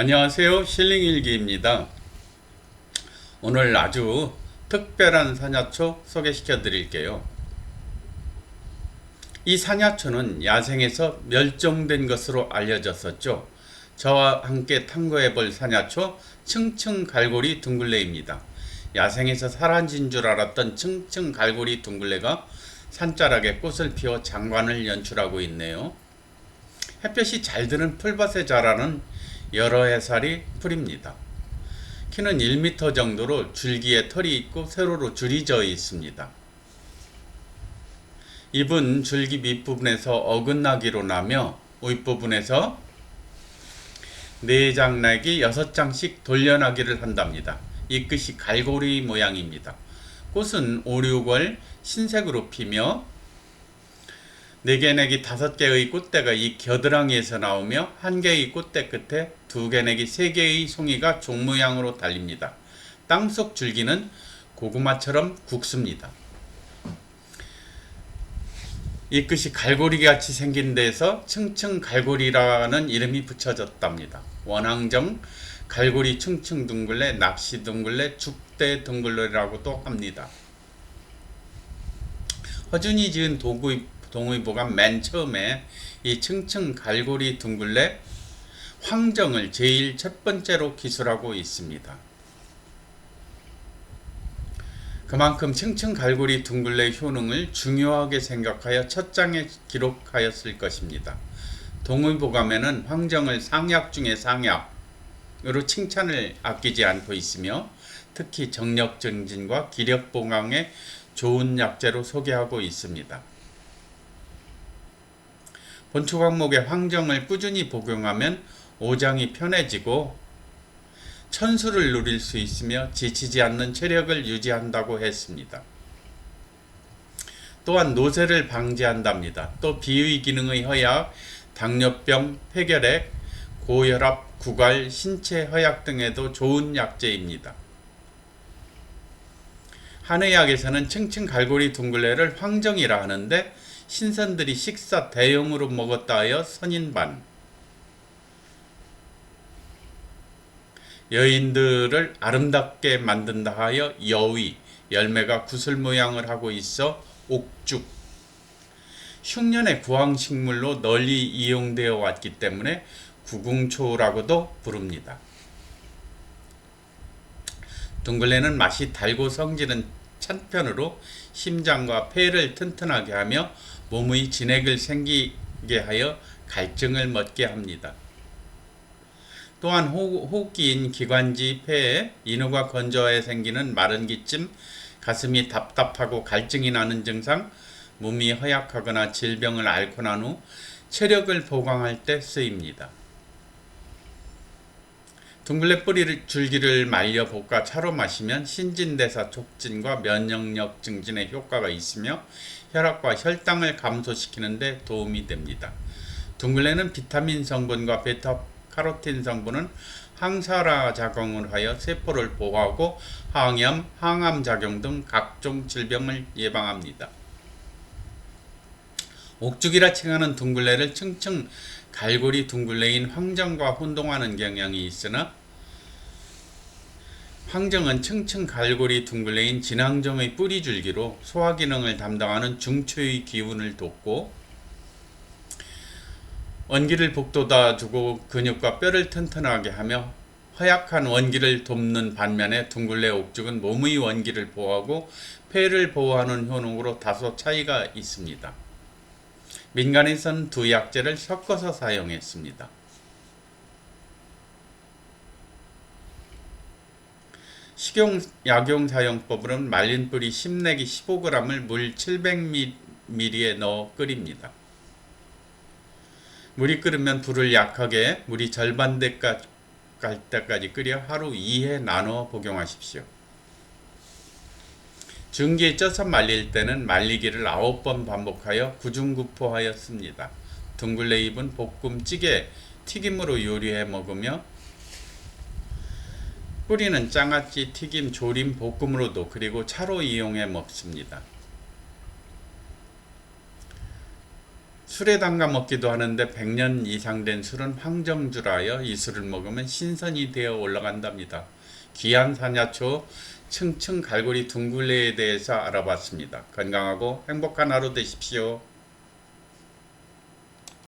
안녕하세요. 실링일기입니다. 오늘 아주 특별한 산야초 소개시켜 드릴게요. 이 산야초는 야생에서 멸종된 것으로 알려졌었죠. 저와 함께 탐구해 볼 산야초 층층갈고리 둥글레입니다. 야생에서 사라진 줄 알았던 층층갈고리 둥글레가 산자락에 꽃을 피워 장관을 연출하고 있네요. 햇볕이 잘 드는 풀밭에 자라는 여러 해살이 풀입니다. 키는 1m 정도로 줄기에 털이 있고 세로로 줄이 져 있습니다. 잎은 줄기 밑부분에서 어긋나기로 나며 윗부분에서 4장 나기 6장씩 돌려나기를 한답니다. 이 끝이 갈고리 모양입니다. 꽃은 5, 6월 흰색으로 피며 4개 내기 5개의 꽃대가 이 겨드랑이에서 나오며 한 개의 꽃대 끝에 2개 내기 3개의 송이가 종 모양으로 달립니다. 땅속 줄기는 고구마처럼 굵습니다. 이 끝이 갈고리 같이 생긴 데서 층층 갈고리라는 이름이 붙여졌답니다. 원앙정 갈고리 층층 둥글레, 낚시 둥글레, 죽대 둥글레라고도 합니다. 허준이 지은 동의보가 맨 처음에 이 층층 갈고리 둥글레 황정을 제일 첫 번째로 기술하고 있습니다. 그만큼 층층 갈고리 둥글레 효능을 중요하게 생각하여 첫 장에 기록하였을 것입니다. 동의보감에는 황정을 상약 중에 상약으로 칭찬을 아끼지 않고 있으며 특히 정력 증진과 기력 보강에 좋은 약재로 소개하고 있습니다. 본초 과목의 황정을 꾸준히 복용하면 오장이 편해지고 천수를 누릴 수 있으며 지치지 않는 체력을 유지한다고 했습니다. 또한 노쇠를 방지한답니다. 또 비의 기능의 허약, 당뇨병, 폐결핵, 고혈압, 구갈, 신체 허약 등에도 좋은 약재입니다. 한의학에서는 층층 갈고리 둥글레를 황정이라 하는데 신선들이 식사 대용으로 먹었다 하여 선인반 여인들을 아름답게 만든다 하여 여위 열매가 구슬 모양을 하고 있어 옥죽 흉년의 구황식물로 널리 이용되어 왔기 때문에 구궁초라고도 부릅니다. 둥글레는 맛이 달고 성질은 찬 편으로 심장과 폐를 튼튼하게 하며 몸의 진액을 생기게 하여 갈증을 먹게 합니다. 또한 호, 호흡기인 기관지 폐에 인후가 건조하여 생기는 마른 기침, 가슴이 답답하고 갈증이 나는 증상, 몸이 허약하거나 질병을 앓고 난 후 체력을 보강할 때 쓰입니다. 둥글레 뿌리 줄기를 말려 볶아 차로 마시면 신진대사 촉진과 면역력 증진에 효과가 있으며 혈압과 혈당을 감소시키는 데 도움이 됩니다. 둥글레는 비타민 성분과 베타 카로틴 성분은 항산화 작용을 하여 세포를 보호하고 항염, 항암 작용 등 각종 질병을 예방합니다. 옥죽이라 칭하는 둥글레를 층층 갈고리 둥글레인 황정과 혼동하는 경향이 있으나 황정은 층층 갈고리 둥글레인 진황정의 뿌리 줄기로 소화 기능을 담당하는 중초의 기운을 돕고 원기를 북돋아 주고 근육과 뼈를 튼튼하게 하며 허약한 원기를 돕는 반면에 둥글레 옥죽은 몸의 원기를 보호하고 폐를 보호하는 효능으로 다소 차이가 있습니다. 민간에선 두 약재를 섞어서 사용했습니다. 식용 약용 사용법으로는 말린 뿌리 10 내기 15g을 물 700ml에 넣어 끓입니다. 물이 끓으면 불을 약하게 물이 절반 갈 때까지 끓여 하루 2회 나눠 복용하십시오. 증기에 쪄서 말릴 때는 말리기를 9번 반복하여 구중구포하였습니다. 둥글레 잎은 볶음, 찌개, 튀김으로 요리해 먹으며 뿌리는 장아찌, 튀김, 조림, 볶음으로도 그리고 차로 이용해 먹습니다. 술에 담가 먹기도 하는데 100년 이상 된 술은 황정주라여 이 술을 먹으면 신선이 되어 올라간답니다. 귀한 사냐초 층층 갈고리 둥글레에 대해서 알아봤습니다. 건강하고 행복한 하루 되십시오.